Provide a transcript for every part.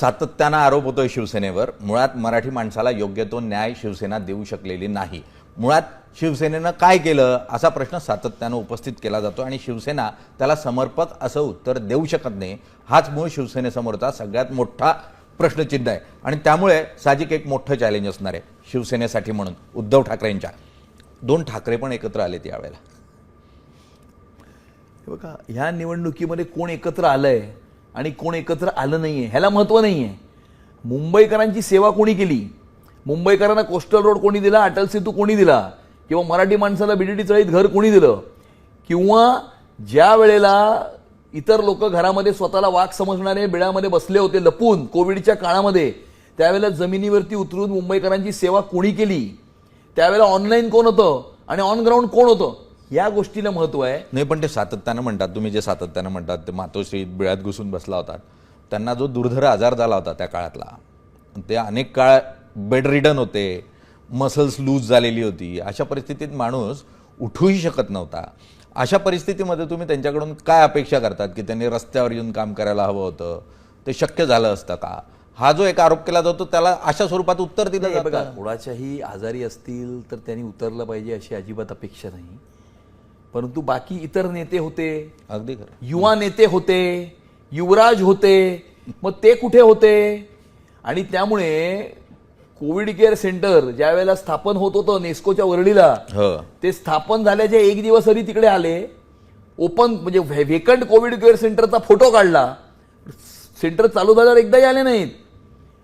सातत्यानं आरोप होतोय शिवसेनेवर. मुळात मराठी माणसाला योग्य तो न्याय शिवसेना देऊ शकलेली नाही. मुळात शिवसेनेनं काय केलं? असा प्रश्न सातत्यानं उपस्थित केला जातो आणि शिवसेना त्याला समर्पक असं उत्तर देऊ शकत नाही. हाच मूळ शिवसेनेसमोरचा सगळ्यात मोठा प्रश्नचिन्ह आहे. आणि त्यामुळे साहजिक एक मोठं चॅलेंज असणार आहे शिवसेनेसाठी म्हणून. उद्धव ठाकरेंच्या. दोन ठाकरे पण एकत्र आले त्यावेळेला बघा ह्या निवडणुकीमध्ये कोण एकत्र आलं आहे आणि कोण एकत्र आलं नाही आहे ह्याला महत्त्व नाही आहे मुंबईकरांची सेवा कोणी केली? मुंबईकरांना कोस्टल रोड कोणी दिला? अटल सेतू कोणी दिला? किंवा मराठी माणसाला बीडीटी चळीत घर कोणी दिलं? किंवा ज्या वेळेला इतर लोक घरामध्ये स्वतःला वाक समजणारे बिळामध्ये बसले होते लपून कोविडच्या काळामध्ये त्यावेळेला जमिनीवरती उतरून मुंबईकरांची सेवा कोणी केली? त्यावेळेला ऑनलाईन कोण होतं? आणि ऑन ग्राउंड कोण होतं? या गोष्टीला महत्त्व आहे. नाही पण ते सातत्यानं म्हणतात. तुम्ही जे सातत्यानं म्हणतात ते मातोश्रीत बिळात घुसून बसला होता. त्यांना जो दुर्धर आजार झाला होता त्या काळातला ते अनेक काळ बेड रिडन होते मसल्स लूज झालेली होती. अशा परिस्थितीत माणूस उठूही शकत नव्हता. अशा परिस्थितीमध्ये तुम्ही त्यांच्याकडून काय अपेक्षा करतात की त्यांनी रस्त्यावर येऊन काम करायला हवं होतं? ते शक्य झालं असतं का? हा जो एक आरोप केला जातो त्याला अशा स्वरूपात उत्तर दिलं जातं? कोणाच्याही आजारी असतील तर त्यांनी उतरलं पाहिजे अशी अजिबात अपेक्षा नाही. परंतु बाकी इतर नेते होते अगदी खरं. युवा नेते होते युवराज होते मग ते कुठे होते? आणि त्यामुळे कोविड केअर सेंटर ज्या वेळेला स्थापन होत होतं नेस्कोच्या वरळीला हो. ते स्थापन झाल्याच्या एक दिवस आधी तिकडे आले. ओपन म्हणजे व्हेकंट कोविड केअर सेंटरचा फोटो काढला. सेंटर चालू झाल्यावर एकदाही आले नाहीत.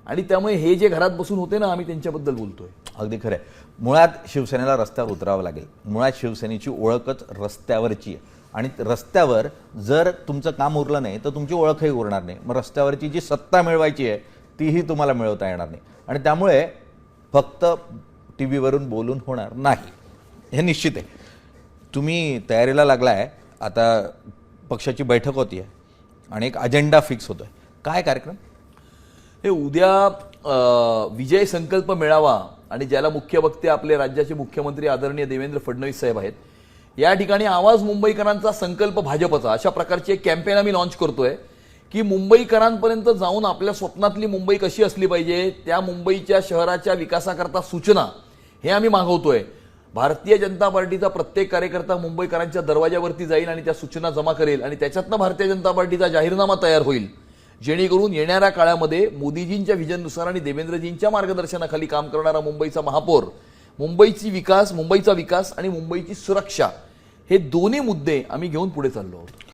आणि त्यामुळे हे जे घरात बसून होते ना आम्ही त्यांच्याबद्दल बोलतोय. अगदी खरं आहे मुळात शिवसेनेला रस्त्यावर उतरावं लागेल. मुळात शिवसेनेची ओळखच रस्त्यावरची आहे. आणि रस्त्यावर जर तुमचं काम उरलं नाही तर तुमची ओळखही उरणार नाही. मग रस्त्यावरची जी सत्ता मिळवायची आहे तीही तुम्हाला मिळवता येणार नाही. आणि त्यामुळे फक्त टी व्हीवरून बोलून होणार नाही. हे निश्चित आहे. तुम्ही तयारीला लागला आहे आता पक्षाची बैठक होती आहे. आणि एक अजेंडा फिक्स होतोय. काय कार्यक्रम? हे उद्या विजय संकल्प मेळावा आणि ज्याला मुख्य वक्ते आपले राज्याचे मुख्यमंत्री आदरणीय देवेंद्र फडणवीस साहेब आहेत. या ठिकाणी आवाज मुंबईकरांचा संकल्प भाजपचा. अशा प्रकारची एक कॅम्पेन आम्ही लॉन्च करतोय की मुंबईकरांपर्यंत जाऊन आपल्या स्वप्नातली मुंबई कशी असली पाहिजे त्या मुंबईच्या शहराच्या विकासाकरता सूचना हे आम्ही मागवतोय. भारतीय जनता पार्टीचा प्रत्येक कार्यकर्ता मुंबईकरांच्या दरवाजावरती जाईल आणि त्या सूचना जमा करेल आणि त्याच्यातनं भारतीय जनता पार्टीचा जाहीरनामा तयार होईल. जेणेकरून येणाऱ्या काळामध्ये मोदीजींच्या व्हिजननुसार आणि देवेंद्रजींच्या मार्गदर्शनाखाली काम करणारा मुंबईचा महापौर मुंबईची विकास मुंबईचा विकास आणि मुंबईची सुरक्षा हे दोन्ही मुद्दे आम्ही घेऊन पुढे चाललो आहोत.